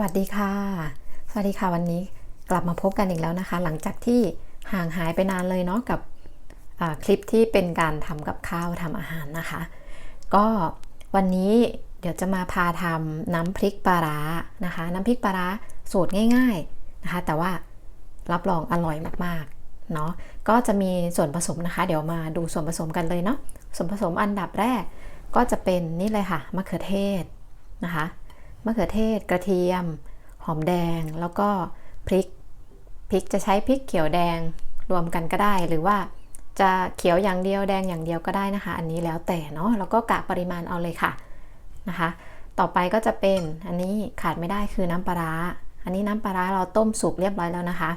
วัสดีค่ะ สวัสดีค่ะวันนี้กลับมาพบกันอีกแล้วนะคะ หลังจากที่ห่างหายไปนานเลยเนาะกับคลิปที่เป็นการทำกับข้าวทำอาหารนะคะ ก็วันนี้เดี๋ยวจะมาพาทำน้ำพริกปลาร้านะคะ น้ำพริกปลาร้าสูตรง่าย ๆนะคะ แต่ว่ารับรองอร่อยมากๆเนาะก็จะมีส่วนผสมนะคะ เดี๋ยวมาดูส่วนผสมกันเลยเนาะส่วนผสมอันดับแรกก็จะเป็นนี่เลยค่ะมะเขือเทศนะคะ มะเขือเทศ กระเทียม หอมแดง แล้วก็พริก พริกจะใช้พริกเขียวแดงรวมกันก็ได้ หรือว่าจะเขียวอย่างเดียวแดงอย่างเดียวก็ได้นะคะ อันนี้แล้วแต่เนาะ แล้วก็กะปริมาณเอาเลยค่ะนะคะ ต่อไปก็จะเป็นอันนี้ขาดไม่ได้คือน้ำปลาร้า อันนี้น้ำปลาร้าเราต้มสุกเรียบร้อยแล้วนะคะ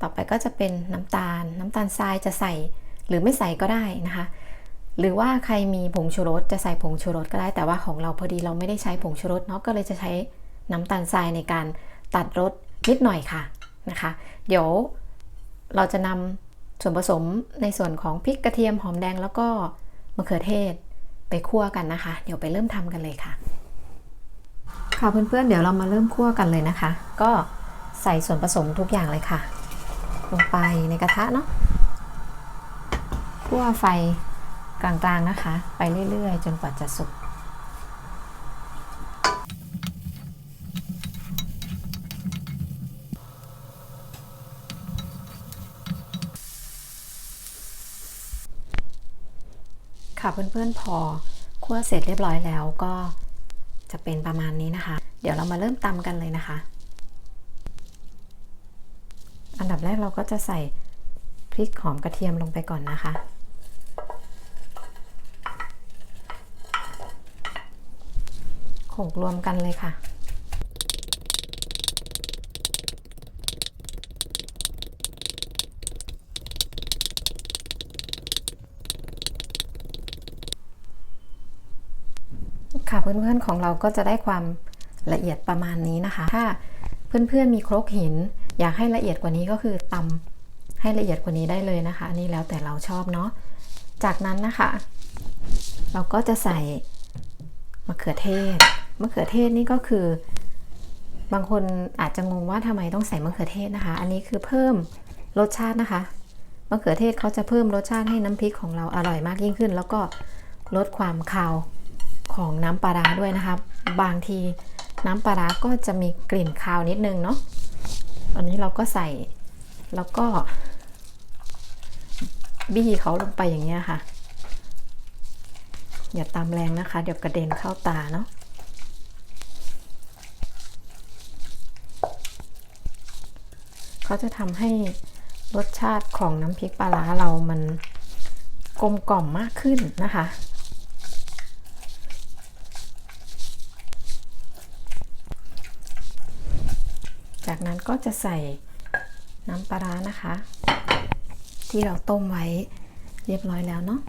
ต่อไปก็จะเป็นน้ำตาล น้ำตาลทรายจะใส่หรือไม่ใส่ก็ได้นะคะ หรือว่าใครมีผงชูรสจะใส่ผงชูรสก็ได้ แต่ว่าของเราพอดีเราไม่ได้ใช้ผงชูรสเนาะก็เลยจะใช้น้ำตาลทรายในการตัดรสนิดหน่อยค่ะนะคะ เดี๋ยวเราจะนำส่วนผสมในส่วนของพริกกระเทียมหอมแดงแล้วก็มะเขือเทศไปคั่วกันนะคะ เดี๋ยวไปเริ่มทำกันเลยค่ะ ค่ะเพื่อนๆเดี๋ยวเรามาเริ่มคั่วกันเลยนะคะ ก็ใส่ส่วนผสมทุกอย่างเลยค่ะ ลงไปในกระทะเนาะคั่วไฟ กลางๆนะคะ ไปเรื่อยๆ จนกว่าจะสุกค่ะเพื่อนๆพอคั่วเสร็จเรียบร้อยแล้วก็จะเป็นประมาณนี้นะคะ เดี๋ยวเรามาเริ่มตำกันเลยนะคะ อันดับแรกเราก็จะใส่พริกหอมกระเทียมลงไปก่อนนะคะ โขลกรวมกันเลยค่ะ ค่ะเพื่อนๆของเราก็จะได้ความละเอียดประมาณนี้นะคะ ถ้าเพื่อนๆมีครกหิน อยากให้ละเอียดกว่านี้ก็คือตำให้ละเอียดกว่านี้ได้เลยนะคะนี่แล้วแต่เราชอบเนาะจากนั้นนะคะ เราก็จะใส่มะเขือเทศ มะเขือเทศนี่ก็คือบางคนอาจจะงงว่าทำไมต้องใส่มะเขือเทศนะคะ อันนี้คือเพิ่มรสชาตินะคะ มะเขือเทศเขาจะเพิ่มรสชาติให้น้ำพริกของเราอร่อยมากยิ่งขึ้น แล้วก็ลดความคาวของน้ำปลาร้าด้วยนะคะ บางทีน้ำปลาร้าก็จะมีกลิ่นคาวนิดนึงเนาะ อันนี้เราก็ใส่แล้วก็ บี้เขาลงไปอย่างเงี้ยค่ะ อย่าตามแรงนะคะ เดี๋ยวกระเด็นเข้าตาเนาะ เขาจะทำให้รสชาติของน้ำพริกปลาร้าเรามันกลมกล่อมมากขึ้นนะคะ จากนั้นก็จะใส่น้ำปลาร้านะคะ ที่เราต้มไว้เรียบร้อยแล้วเนาะ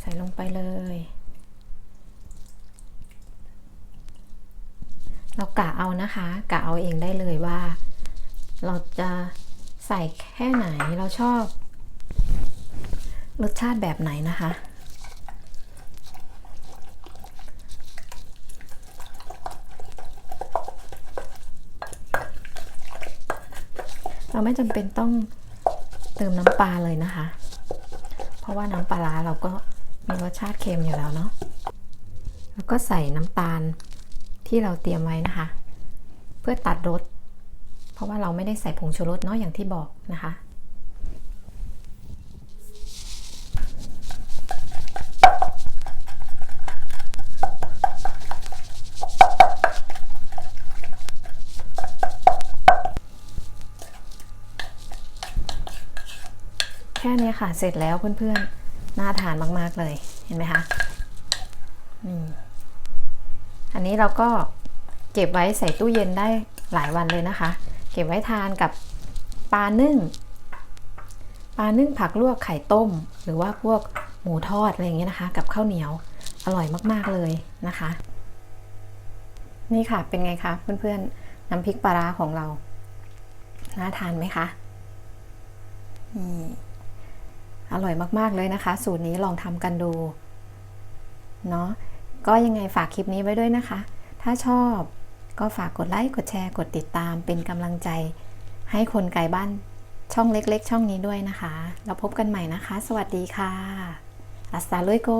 ใส่ลงไปเลย เรากะเอานะคะ กะเอาเองได้เลยว่า เราจะใส่แค่ไหนเราชอบ รสชาติแบบไหนนะคะ เราไม่จำเป็นต้องเติมน้ำปลาเลยนะคะ เพราะว่าน้ำปลาร้าเราก็มีรสชาติเค็มอยู่แล้วเนาะแล้วก็ใส่น้ำตาลที่เราเตรียมไว้นะคะ เพื่อตัดรส เพราะว่าเราไม่ได้ใส่ผงชูรสเนาะอย่างที่บอกนะคะแค่นี้ค่ะ เสร็จแล้วเพื่อนๆ น่าทานมากๆเลย เห็นไหมคะนี่อันนี้เราก็เก็บไว้ใส่ตู้เย็นได้หลายวันเลยนะคะ ก็บไว้ทานกับปลานึ่ง ปลานึ่งผักลวกไข่ต้ม หรือว่าพวกหมูทอดอะไรอย่างเงี้ยนะคะ กับข้าวเหนียวอร่อยมากๆเลยนะคะ นี่ค่ะเป็นไงคะเพื่อนๆน้ำพริกปลาร้าของเราน่าทานไหมคะอร่อยมากๆเลยนะคะ สูตรนี้ลองทำกันดูเนาะก็ยังไงฝากคลิปนี้ไว้ด้วยนะคะ ถ้าชอบ ก็ฝากกดไลค์ กดแชร์ กดติดตามเป็นกำลังใจ ให้คนไกลบ้านช่องเล็กๆ ช่องนี้ด้วยนะคะ เราพบกันใหม่นะคะ สวัสดีค่ะอัสตาลุยโก